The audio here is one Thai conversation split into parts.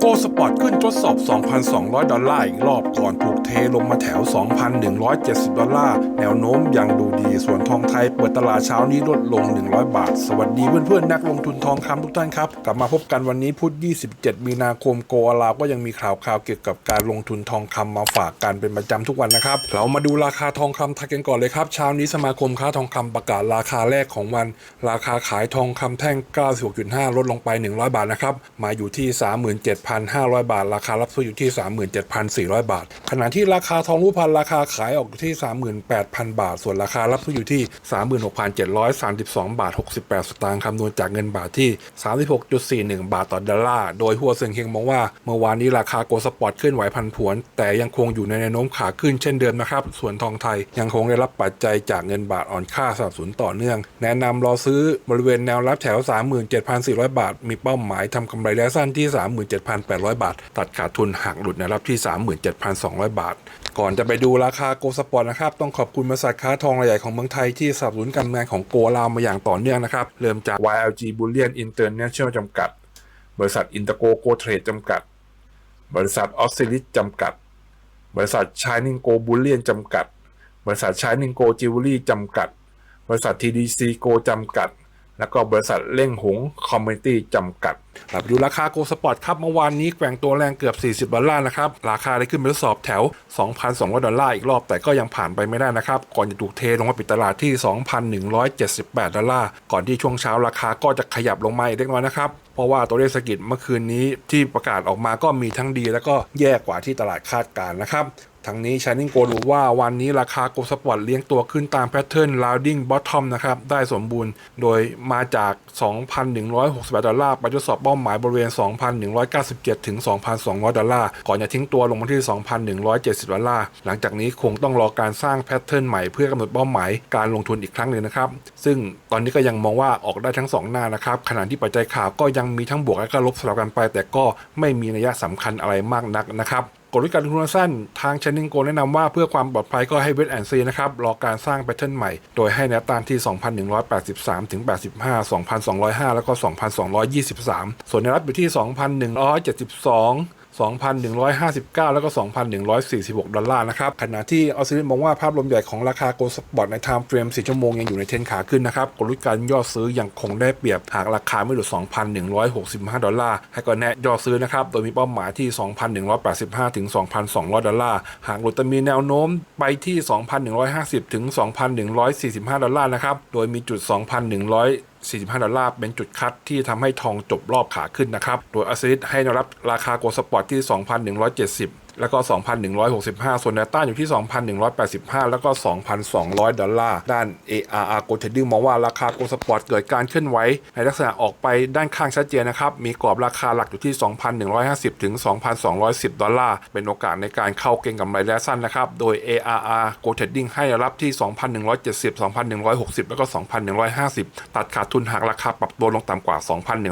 โกสปอร์ตขึ้นทดสอบ 2,200 ดอลลาร์อีกรอบก่อนถูกเทลงมาแถว 2,170 ดอลลาร์ แนวโน้มยังดูดี ส่วนทองไทยเปิดตลาดเช้านี้ลดลง 100 บาท สวัสดีเพื่อนๆ นักลงทุนทองคำทุกท่านครับ กลับมาพบกันวันนี้พุธ 27 มีนาคมโกอาลาก็ยังมีข่าวข่าวเกี่ยวกับการลงทุนทองคำมาฝากกันเป็นประจำทุกวันนะครับ เรามาดูราคาทองคำทยกันก่อนเลยครับ เช้านี้สมาคมค้าทองคำประกาศราคาแรกของวัน ราคาขายทองคำแท่ง 96.5 ลดลงไป 100 บาทนะครับ มาอยู่ที่ 37 37,500 บาท ราคารับซื้ออยู่ที่ 37,400 บาท ขณะที่ราคาทองรูปพรรณราคาขายออกอยู่ที่ 38,000 บาท ส่วนราคารับซื้ออยู่ที่ 36,732 บาท 68 สตางค์คำนวณจากเงินบาทที่ 36.41 บาทต่อดอลลาร์ โดยหัวเซิงเฮงมองว่า เมื่อวานนี้ราคาโกลสปอร์ตเคลื่อนไหวพันผวน แต่ยังคงอยู่ในแนวโน้มขาขึ้นเช่นเดิมนะครับ ส่วนทองไทยยังคงได้รับปัจจัยจากเงินบาทอ่อนค่าสนับสนุนต่อเนื่อง แนะนำรอซื้อบริเวณแนวรับแถว 37,400 บาท มีเป้าหมายทำกำไรระยะสั้นที่3,800 บาท ตัดขาดทุนหากหลุดแนรับที่ 37,200 บาท ก่อนจะไปดูราคาโกสปอร์ตนะครับ ต้องขอบคุณบริษัทค้าทองรายใหญ่ของเมืองไทยที่สนับสนุนการงานของโกลาวมาอย่างต่อเนื่องนะครับ เริ่มจาก YLG Bullion International จำกัด บริษัทอินเตอร์โกโกเทรดจำกัด บริษัทออสซิลิสจำกัด บริษัทชายนิงโกบูเลียนจำกัด บริษัทชายนิงโกจิวเวลรี่จำกัด บริษัท TDC โกจำกัด แล้วก็บริษัทเล่งหงคอมมิตี้จำกัดเราไปดูราคาโกลสปอร์ตครับเมื่อวานนี้แกว่งตัวแรงเกือบ 40 ดอลลาร์นะครับ ราคาได้ขึ้นไปทดสอบแถว 2,200 ดอลลาร์อีกรอบ แต่ก็ยังผ่านไปไม่ได้นะครับ ก่อนจะถูกเทลงมาปิดตลาดที่ 2,178 ดอลลาร์ ก่อนที่ช่วงเช้าราคาก็จะขยับลงมาอีกเล็กน้อยนะครับ เพราะว่าตัวเลขเศรษฐกิจเมื่อคืนนี้ที่ประกาศออกมาก็มีทั้งดี แล้วก็แย่กว่าที่ตลาดคาดการณ์นะครับทั้งนี้ชานิงโกรู้ว่าวันนี้ราคาโกลสปอร์ตเลี้ยงตัวขึ้นตามแพทเทิร์น rounding bottom นะครับ ได้สมบูรณ์โดยมาจาก 2,168 ดอลลาร์ไปทดสอบเป้าหมายบริเวณ 2,197 ถึง 2,200 ดอลลาร์ก่อนจะทิ้งตัวลงมาที่ 2,170 ดอลลาร์ หลังจากนี้คงต้องรอการสร้างแพทเทิร์นใหม่เพื่อกำหนดเป้าหมายการลงทุนอีกครั้งหนึ่งนะครับ ซึ่งตอนนี้ก็ยังมองว่าออกได้ทั้งสองหน้านะครับขณะที่ปัจจัยข่าวก็ยังมีทั้งบวกและก็ลบสลับกันไป แต่ก็ไม่มีนัยสำคัญอะไรมากนักนะครับ กฎวิการลงทุนระยะสั้นทางชนิงโกแนะนำว่าเพื่อความปลอดภัยก็ให้เวทแอนซีนะครับรอการสร้างแพทเทิร์นใหม่ โดยให้แนวต้านที่ 2,183 ถึง 85 2,205 แล้วก็ 2,223 ส่วนแนวรับอยู่ที่ 2,172 2,159 แล้วก็ 2,146 ดอลลาร์นะครับ ขณะที่ออสซิลิสมองว่าภาพรวมใหญ่ของราคาโกลด์สปอร์ตในไทม์เฟรม 4 ชั่วโมงยังอยู่ในเทรนขาขึ้นนะครับกลยุทธ์การย่อซื้อยังคงได้เปรียบหากราคาไม่หลุด 2,165 ดอลลาร์ให้ก็แนะย่อซื้อนะครับ โดยมีเป้าหมายที่ 2,185 ถึง 2,200 ดอลลาร์ หากหลุดจะมีแนวโน้มไปที่ 2,150 ถึง 2,145 ดอลลาร์นะครับ โดยมีจุด 2,100 45 ดอลลาร์เป็นจุดคัดที่ทำให้ทองจบรอบขาขึ้นนะครับ โดยอัสซิสให้แนวรับราคาโกลด์สปอร์ตที่ 2,170 แล้วก็ 2,165 ส่วนแนวต้านอยู่ที่ 2,185 แล้วก็ 2,200 ดอลลาร์ ด้าน ARR Gold Trading มองว่าราคาโกลด์สปอร์ตเกิดการเคลื่อนไหวในลักษณะออกไปด้านข้างชัดเจนนะครับ มีกรอบราคาหลักอยู่ที่ 2,150 ถึง 2,210 ดอลลาร์ เป็นโอกาสในการเข้าเก็งกำไรระยะสั้นนะครับ โดย ARR Gold Trading ให้รับที่ 2,170 2,160 แล้วก็ 2,150 ตัดขาดทุนหากราคาปรับตัวลงต่ำกว่า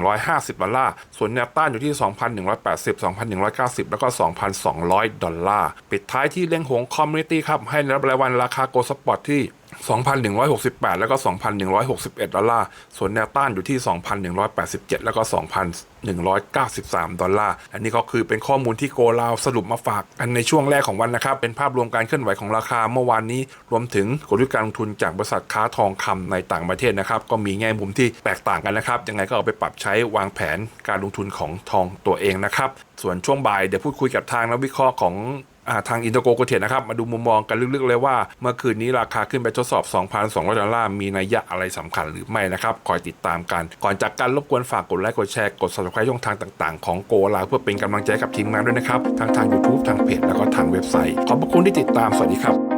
2,150 ดอลลาร์ ส่วนแนวต้านอยู่ที่ 2,180 2,190 แล้วก็ 2,200 100 ดอลลาร์ ปิดท้ายที่เล้งหงคอมมูนิตี้ครับ ให้รับรายวันราคาโกลสปอร์ตที่2,168 แล้วก็ 2,161 ดอลลาร์ ส่วนแนวต้านอยู่ที่ 2,187 แล้วก็ 2,193 ดอลลาร์ อันนี้ก็คือเป็นข้อมูลที่โกลาวสรุปมาฝากกันในช่วงแรกของวันนะครับ เป็นภาพรวมการเคลื่อนไหวของราคาเมื่อวานนี้ รวมถึงกลยุทธ์การลงทุนจากบริษัทค้าทองคำในต่างประเทศนะครับ ก็มีแง่มุมที่แตกต่างกันนะครับ ยังไงก็เอาไปปรับใช้วางแผนการลงทุนของทองตัวเองนะครับ ส่วนช่วงบ่ายเดี๋ยวพูดคุยกับทางนักวิเคราะห์ของ ทางอินโตโกโกเทนนะครับ มาดูมุมมองกันลึกๆเลยว่า เมื่อคืนนี้ราคาขึ้นไปทดสอบ 2,200 ดอลลาร์ มีนัยยะอะไรสำคัญหรือไม่นะครับ คอยติดตามกัน ก่อนจากการรบกวนฝากกดไลค์กดแชร์กด subscribe ช่องทางต่างๆ ของโกลาเพื่อเป็นกำลังใจกับทีมงานด้วยนะครับทั้งทาง YouTube ทางเพจแล้วก็ทางเว็บไซต์ ขอบพระคุณที่ติดตามสวัสดีครับ